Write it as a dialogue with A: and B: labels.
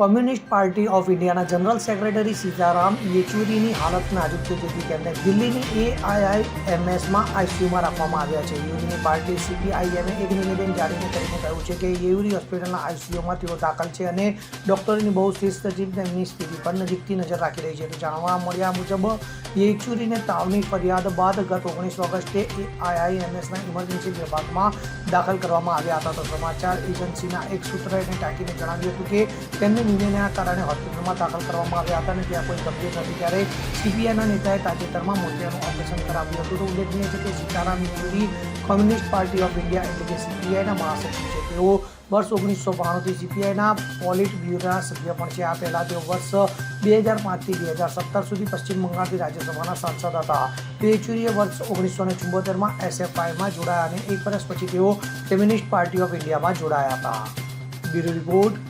A: Communist party of ઇન્ડિયાના general secretary Sitaram યેચુરીની હાલત નાજુક છે જેથી તેમને દિલ્હીની એઆઈઆઈએમએસમાં આઈસીયુમાં રાખવામાં આવ્યા છે. યુરીની પાર્ટી સીપીઆઈએમએ એક નિવેદન જારી કરીને કહ્યું છે કે યેયુરી હોસ્પિટલના આઈસીયુમાં તેઓ દાખલ છે અને ડૉક્ટરની બહુ શિસ્ત સચિવ તેમની સ્થિતિ પર નજીકથી નજર રાખી રહી છે. જાણવા મળ્યા મુજબ, યેચુરીને તાવની ફરિયાદ બાદ ગત ઓગણીસ ઓગસ્ટે એઆઈઆઈએમએસના ઇમરજન્સી વિભાગમાં દાખલ કરવામાં આવ્યા હતા. તો સમાચાર એજન્સીના એક સૂત્રને ટાંકીને જણાવ્યું હતું કે તેમને નિર્ણયના કારણે હોસ્પિટલમાં દાખલ કરવામાં આવ્યા હતા અને ત્યાં કોઈ ગંભીર નથી. ત્યારે સીબીઆઈના નેતાએ તાજેતરમાં મોતિયાનું ઓપરેશન કરાવ્યું હતું. તો ઉલ્લેખનીય છે કે Sitaram Yechury Communist Party of India એટલે કે સીપીઆઈના મહાસચિવ છે. તેઓ વર્ષ ઓગણીસો બાણુંથી સીપીઆઈના પોલિટ બ્યુરોના સભ્ય પણ છે. આ પહેલાં તેઓ વર્ષ બે હજાર પાંચથી બે હજાર સત્તર સુધી પશ્ચિમ બંગાળથી રાજ્યસભાના સાંસદ હતા. યેચુરીએ વર્ષ ઓગણીસો ને ચુંબોતેરમાં એસએફઆઈમાં જોડાયા અને એક વર્ષ પછી તેઓ કમ્યુનિસ્ટ પાર્ટી ઓફ ઇન્ડિયામાં જોડાયા હતા. Bureau report